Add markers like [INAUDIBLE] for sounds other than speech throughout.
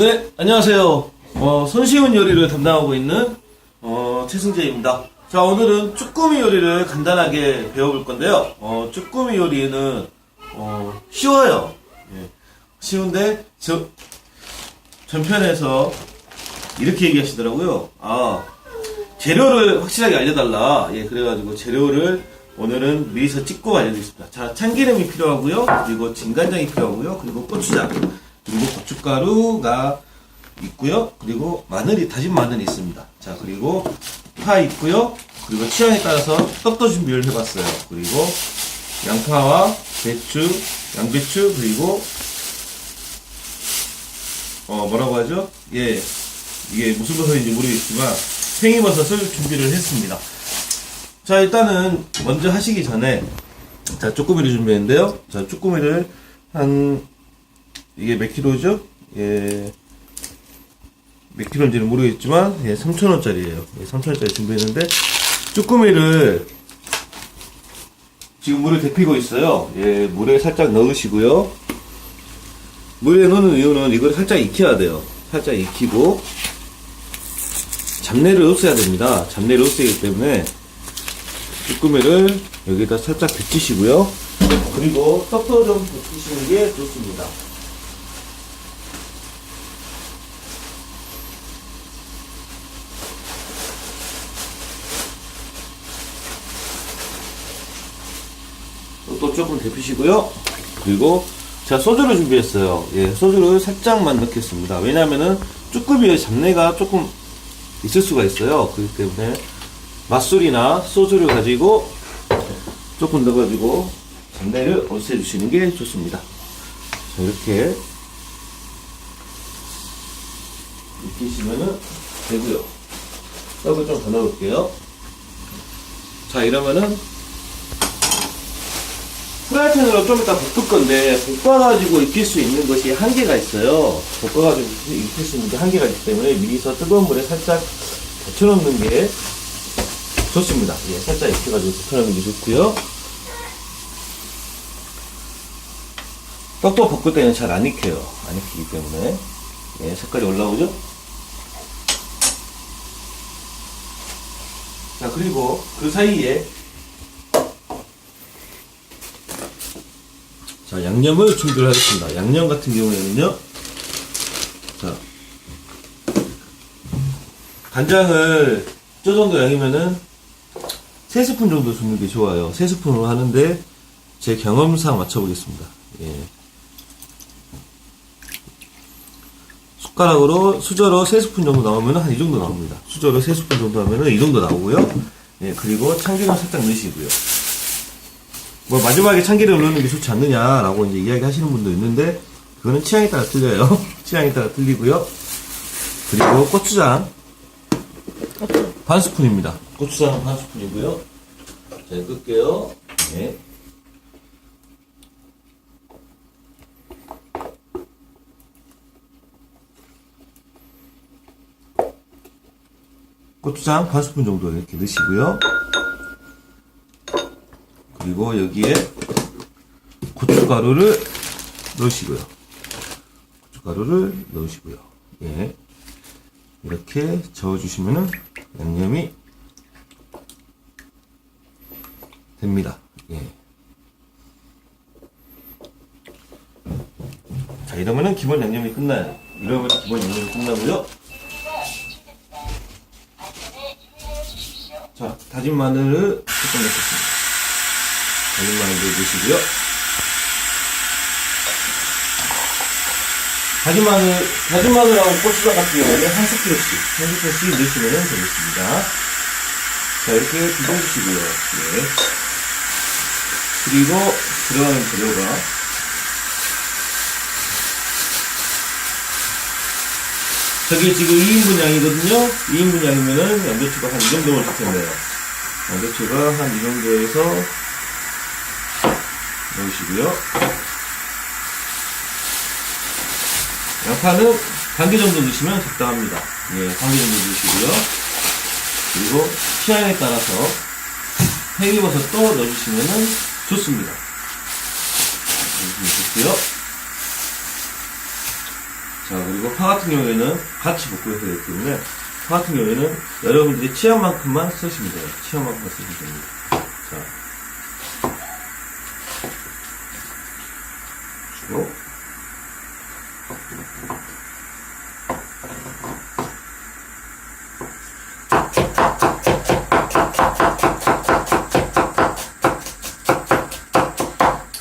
네, 안녕하세요. 어, 손쉬운 요리를 담당하고 있는 어, 최승재입니다. 자, 오늘은 쭈꾸미 요리를 간단하게 배워볼 건데요. 어, 쭈꾸미 요리는 어, 쉬워요. 예, 쉬운데 저 전편에서 이렇게 얘기하시더라고요. 아, 재료를 확실하게 알려달라. 예, 그래가지고 재료를 오늘은 미리서 찍고 알려드리겠습니다. 자, 참기름이 필요하고요. 그리고 진간장이 필요하고요. 그리고 고추장, 그리고 고춧가루가 있고요. 그리고 마늘이 다진 마늘이 있습니다. 자, 그리고 파 있고요. 그리고 취향에 따라서 떡도 준비를 해봤어요. 그리고 양파와 배추, 양배추, 그리고 어 뭐라고 하죠? 예, 이게 무슨 버섯인지 모르겠지만 팽이버섯을 준비를 했습니다. 자 일단은 먼저 하시기 전에 자 쭈꾸미를 준비했는데요. 자 쭈꾸미를 한 이게 몇 킬로죠? 예. 몇 킬로인지는 모르겠지만 예, 3,000원짜리예요. 예, 3,000원짜리 준비했는데 쭈꾸미를 지금 물을 데피고 있어요. 예, 물에 살짝 넣으시고요. 물에 넣는 이유는 이걸 살짝 익혀야 돼요. 살짝 익히고 잡내를 없애야 됩니다. 잡내를 없애기 때문에 쭈꾸미를 여기다 살짝 데치시고요. 그리고 떡도 좀 데치시는 게 좋습니다. 데피시고요. 그리고 제가 소주를 준비했어요. 예, 소주를 살짝만 넣겠습니다. 왜냐면은 쭈꾸미의 잡내가 조금 있을 수가 있어요. 그렇기 때문에 맛술이나 소주를 가지고 조금 넣어가지고 잡내를 없애주시는 게 좋습니다. 자, 이렇게 익히시면은 되고요. 떡을 좀 더 넣을게요. 자, 이러면은 프라이팬으로 좀 이따 볶을 건데 볶아가지고 익힐 수 있는 것이 한계가 있어요. 볶아가지고 익힐 수 있는 게 한계가 있기 때문에 미리서 뜨거운 물에 살짝 데쳐놓는 게 좋습니다. 예, 살짝 익혀가지고 데쳐놓는 게 좋고요. 떡도 볶을 때는 잘 안 익혀요. 안 익히기 때문에 예, 색깔이 올라오죠? 자 그리고 그 사이에 자, 양념을 준비를 하겠습니다. 양념 같은 경우에는요, 자, 간장을 저 정도 양이면은 3스푼 정도 주는 게 좋아요. 3스푼으로 하는데, 제 경험상 맞춰보겠습니다. 예. 숟가락으로, 수저로 3스푼 정도 나오면 한 이 정도 나옵니다. 수저로 3스푼 정도 하면 이 정도 나오고요. 예, 그리고 참기름 살짝 넣으시고요. 뭐 마지막에 참기름 넣는 게 좋지 않느냐라고 이제 이야기 하시는 분도 있는데 그거는 취향에 따라 틀려요. [LAUGHS] 취향에 따라 틀리고요. 그리고 고추장 반 스푼입니다. 고추장 반 스푼이고요. 자, 끌게요. 네. 고추장 반 스푼 정도 이렇게 넣으시고요. 그리고 여기에 고춧가루를 넣으시고요. 고춧가루를 넣으시고요. 예. 이렇게 저어주시면은 양념이 됩니다. 예. 자, 이러면은 기본 양념이 끝나요. 이러면 기본 양념이 끝나고요. 자, 다진 마늘을 조금 넣겠습니다. 다진 마늘 넣어주시고요. 다진 마늘, 다진 마늘하고 고추장 같은 경우는 한 스푼씩, 한 스푼씩 넣으시면 되겠습니다. 자, 이렇게 비벼주시고요. 예. 그리고 들어가는 재료가 저게 지금 2인분 양이거든요. 2인분 양이면은 양배추가 한 이 정도면 될 텐데요. 양배추가 한 이 정도에서 넣으시고요. 양파는 반 개 정도 넣으시면 적당합니다. 예, 반 개 정도 넣으시고요. 그리고 취향에 따라서 팽이버섯도 넣어주시면 좋습니다. 넣어주시면 좋고요. 자, 그리고 파 같은 경우에는 같이 볶고 해야 되기 때문에 파 같은 경우에는 여러분들이 취향만큼만 쓰시면 돼요. 취향만큼만 쓰시면 됩니다. 자. 주고.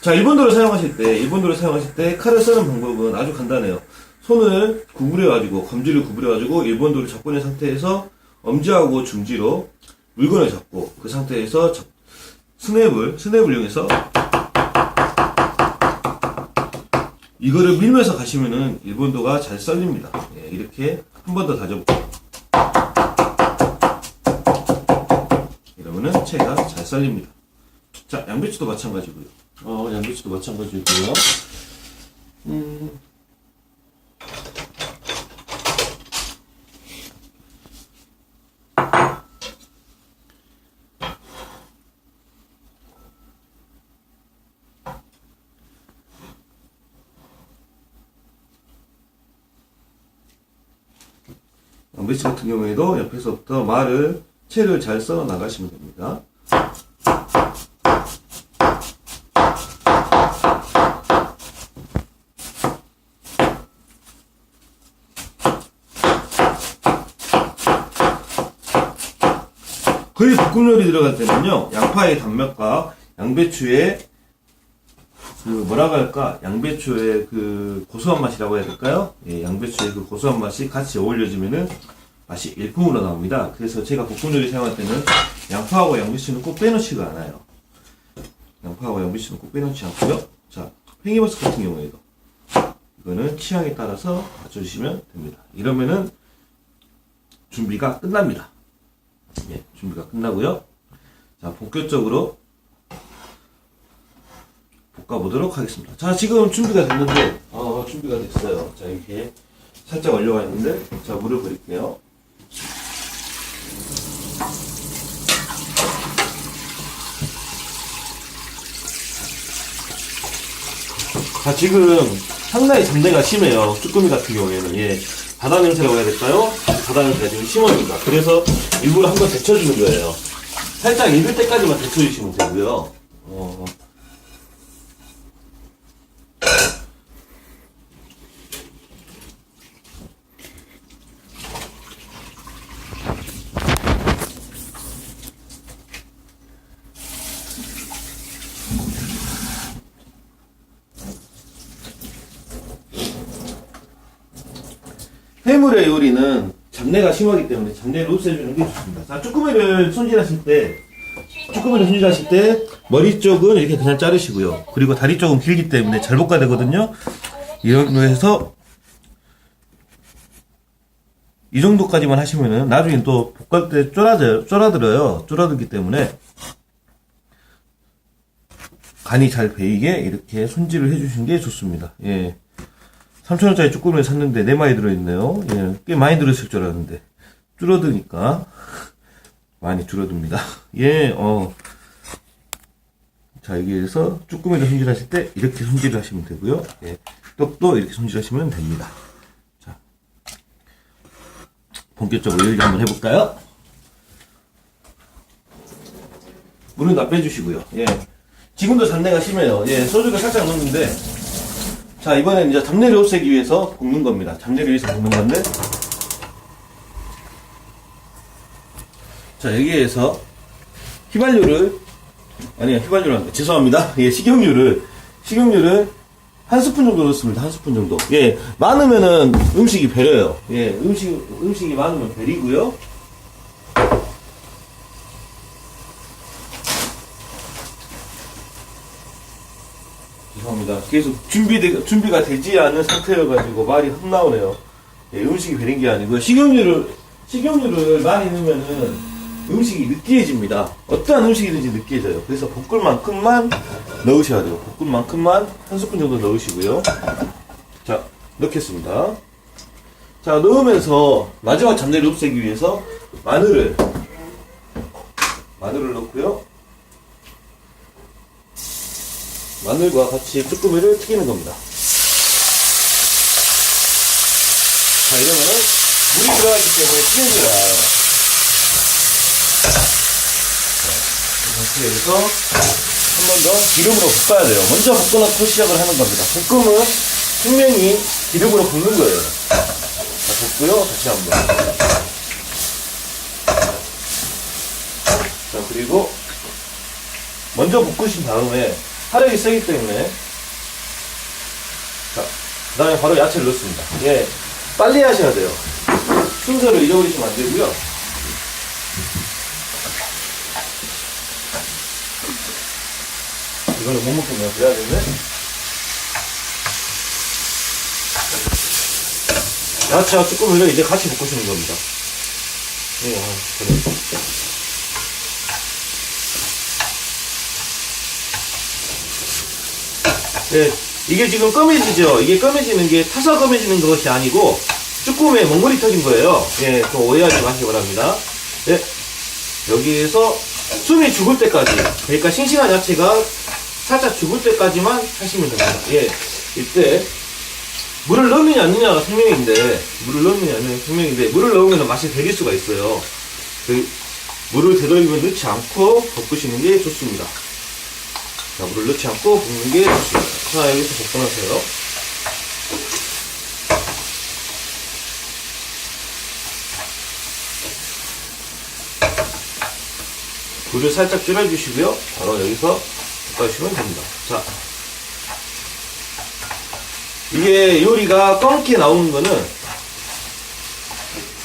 자, 일본도를 사용하실 때, 일본도를 사용하실 때 칼을 쓰는 방법은 아주 간단해요. 손을 구부려가지고, 검지를 구부려가지고, 일본도를 잡고 있는 상태에서 엄지하고 중지로 물건을 잡고, 그 상태에서 잡- 스냅을, 스냅을 이용해서 이거를 밀면서 가시면은 일본도가 잘 썰립니다. 예, 이렇게 한 번 더 다져볼게요. 이러면은 채가 잘 썰립니다. 자, 양배추도 마찬가지고요. 어, 양배추도 마찬가지고요. 음. 양배추 같은 경우에도 옆에서부터 말을 채를 잘 썰어 나가시면 됩니다. 거의 볶음 요리 들어갈 때는요, 양파의 단맛과 양배추의 그 뭐라고 할까, 양배추의 그 고소한 맛이라고 해야 될까요? 예, 양배추의 그 고소한 맛이 같이 어울려지면은 맛이 일품으로 나옵니다. 그래서 제가 볶음 요리 사용할 때는 양파하고 양배추는 꼭 빼놓지가 않아요. 양파하고 양배추는 꼭 빼놓지 않고요. 자, 팽이버섯 같은 경우에도 이거는 취향에 따라서 맞춰주시면 됩니다. 이러면은 준비가 끝납니다. 예, 준비가 끝나고요. 자, 본격적으로 볶아보도록 하겠습니다. 자, 지금 준비가 됐는데, 어, 준비가 됐어요. 자, 이렇게 살짝 얼려와 있는데, 자, 물을 버릴게요. 자, 지금 상당히 잡내가 심해요. 쭈꾸미 같은 경우에는. 예. 바다 냄새라고 해야 될까요? 바다 냄새가 지금 심합니다. 그래서 일부러 한번 데쳐주는 거예요. 살짝 익을 때까지만 데쳐주시면 되고요. 어. 해물의 요리는 잡내가 심하기 때문에 잡내를 없애주는 게 좋습니다. 자, 쭈꾸미를 손질하실 때, 쭈꾸미를 손질하실 때, 머리 쪽은 이렇게 그냥 자르시고요. 그리고 다리 쪽은 길기 때문에 잘 볶아야 되거든요. 이런 해서, 이 정도까지만 하시면은, 나중에 또 볶을 때 쫄아져, 쫄아들어요. 쫄아들기 때문에, 간이 잘 배이게 이렇게 손질을 해주시는 게 좋습니다. 예. 3,000원짜리 쭈꾸미를 샀는데 네 마리 들어있네요. 예, 꽤 많이 들어있을 줄 알았는데. 줄어드니까 많이 줄어듭니다. [LAUGHS] 예, 어. 자, 여기에서 쭈꾸미를 손질하실 때 이렇게 손질을 하시면 되고요. 예, 떡도 이렇게 손질하시면 됩니다. 자, 본격적으로 요리 한번 해볼까요? 물은 다 빼주시고요. 예. 지금도 잡내가 심해요. 예, 소주를 살짝 넣는데, 자, 이번엔 이제 잡내를 없애기 위해서 볶는 겁니다. 잡내를 위해서 볶는 건데. 자, 여기에서 휘발유를, 아니요, 휘발유란 거, 죄송합니다. [LAUGHS] 예, 식용유를, 식용유를 한 스푼 정도 넣습니다. 한 스푼 정도. 예, 많으면은 음식이 배려요. 예, 음식, 음식이 많으면 배리고요. 죄송합니다. 계속 준비 준비가 되지 않은 상태여가지고 말이 헛나오네요. 예, 음식이 배린 게 아니고 식용유를 식용유를 많이 넣으면은 음식이 느끼해집니다. 어떠한 음식이든지 느끼해져요. 그래서 볶을 만큼만 넣으셔야 돼요. 볶을 만큼만 한 스푼 정도 넣으시고요. 자, 넣겠습니다. 자, 넣으면서 마지막 잡내를 없애기 위해서 마늘을 마늘을 넣고요. 마늘과 같이 쭈꾸미를 튀기는 겁니다. 자, 이러면은 물이 들어가기 때문에 튀는 게 나아요. 자, 이 상태에서 한 번 더 기름으로 볶아야 돼요. 먼저 볶아놓고 시작을 하는 겁니다. 볶음은 분명히 기름으로 볶는 거예요. 자, 볶고요. 다시 한 번. 자, 그리고 먼저 볶으신 다음에 화력이 세기 때문에 자, 그 다음에 바로 야채를 넣습니다. 예, 빨리 하셔야 돼요. 순서를 잃어버리시면 안 되고요. 이거는 못 먹겠네요. 그래야 되네. 야채와 쭈꾸미를 이제 같이 볶으시는 겁니다. 예, 아, 그래. 네, 이게 지금 검해지죠? 이게 검해지는 게 타서 검해지는 것이 아니고 쭈꾸미에 먹물이 터진 거예요. 예, 또 오해하지 마시기 바랍니다. 예, 여기에서 숨이 죽을 때까지, 그러니까 싱싱한 야채가 살짝 죽을 때까지만 하시면 됩니다. 예, 이때 물을 넣느냐 안 넣느냐가 생명인데, 물을 넣느냐 안 넣느냐가 생명인데, 물을 넣으면 맛이 배길 수가 있어요. 그, 물을 되도록이면 넣지 않고 볶으시는 게 좋습니다. 자, 물을 넣지 않고 볶는 게 좋습니다. 자, 여기서 볶아놓으세요. 불을 살짝 줄여주시고요. 바로 여기서 볶아주시면 됩니다. 자. 이게 요리가 검게 나오는 거는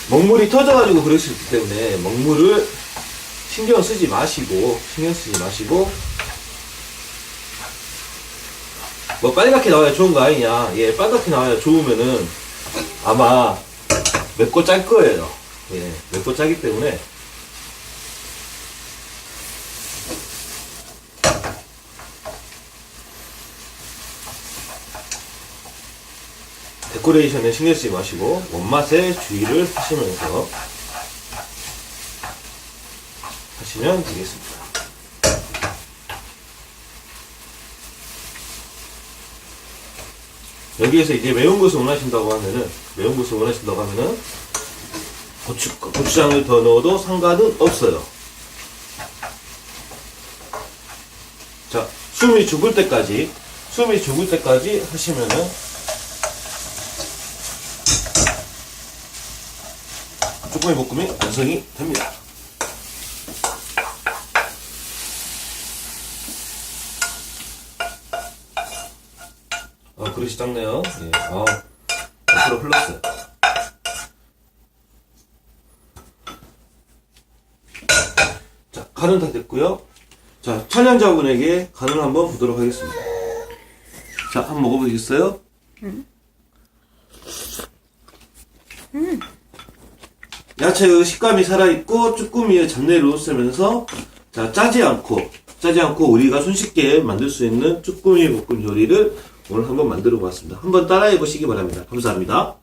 먹물이 터져가지고 그럴 수 있기 때문에 먹물을 신경 쓰지 마시고, 신경 쓰지 마시고, 뭐 빨갛게 나와야 좋은 거 아니냐. 예, 빨갛게 나와야 좋으면은 아마 맵고 짤 거예요. 예, 맵고 짜기 때문에 데코레이션에 신경 쓰지 마시고 원맛에 주의를 하시면서 하시면 되겠습니다. 여기에서 이제 매운 것을 원하신다고 하면은 매운 것을 원하신다고 하면은 고추 고추장을 더 넣어도 상관은 없어요. 자, 숨이 죽을 때까지 숨이 죽을 때까지 하시면은 쭈꾸미 볶음이 완성이 됩니다. 그릇이 작네요. 예. 아, 앞으로 흘렀어요. 자, 간은 다 됐고요. 자, 촬영자분에게 간을 한번 보도록 하겠습니다. 자, 한번 먹어보시겠어요? 야채의 식감이 살아있고 쭈꾸미의 잡내를 웃으면서 자 짜지 않고 짜지 않고 우리가 손쉽게 만들 수 있는 쭈꾸미 볶음 요리를 오늘 한번 만들어 보았습니다. 한번 따라해 보시기 바랍니다. 감사합니다.